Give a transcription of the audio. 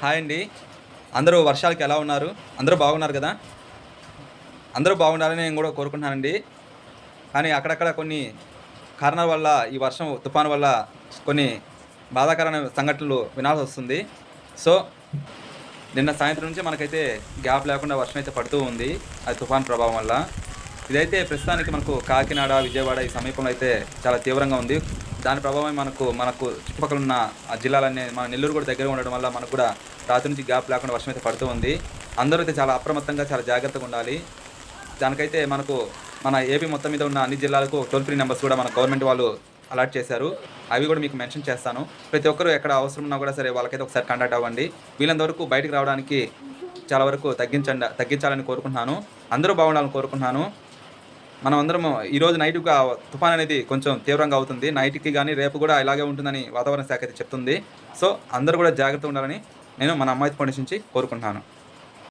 Hi అండి. అందరూ వర్షాలకి ఎలా ఉన్నారు? అందరూ బాగున్నారు కదా? అందరూ బాగుండాలని నేను కూడా కోరుకుంటున్నానండి. కానీ అక్కడక్కడ కొన్ని కారణాల వల్ల ఈ వర్షం తుఫాను వల్ల కొన్ని బాధాకరమైన సంఘటనలు వినాల్సి వస్తుంది. సో నిన్న సాయంత్రం నుంచి మనకైతే గ్యాప్ లేకుండా వర్షం అయితే పడుతూ ఉంది. అది తుఫాన్ ప్రభావం వల్ల. ఇదైతే ప్రస్తుతానికి మనకు కాకినాడ విజయవాడ ఈ సమీపంలో అయితే చాలా తీవ్రంగా ఉంది. దాని ప్రభావం మనకు మనకు చుట్టుపక్కల ఉన్న ఆ జిల్లాలన్నీ మన నెల్లూరు కూడా దగ్గర ఉండడం వల్ల మనకు కూడా రాత్రి నుంచి గ్యాప్ లేకుండా వర్షం అయితే పడుతూ ఉంది. అందరూ అయితే చాలా అప్రమత్తంగా చాలా జాగ్రత్తగా ఉండాలి. దానికైతే మనకు మన ఏపీ మొత్తం మీద ఉన్న అన్ని జిల్లాలకు టోల్ ఫ్రీ నెంబర్స్ కూడా మన గవర్నమెంట్ వాళ్ళు అలాట్ చేశారు. అవి కూడా మీకు మెన్షన్ చేస్తాను. ప్రతి ఒక్కరు ఎక్కడ అవసరం ఉన్నా కూడా సరే వాళ్ళకైతే ఒకసారి కాంటాక్ట్ అవ్వండి. వీళ్ళంత వరకు బయటకు రావడానికి చాలా వరకు తగ్గించండి తగ్గించాలని కోరుకుంటున్నాను. అందరూ బాగుండాలని కోరుకుంటున్నాను. మనం అందరం ఈరోజు నైట్గా తుఫాన్ అనేది కొంచెం తీవ్రంగా అవుతుంది. నైట్కి కానీ రేపు కూడా ఇలాగే ఉంటుందని వాతావరణ శాఖ అయితే చెప్తుంది. సో అందరూ కూడా జాగ్రత్తగా ఉండాలని నేను మన అమ్మాయి ఫౌండేషన్ నుంచి కోరుకుంటున్నాను.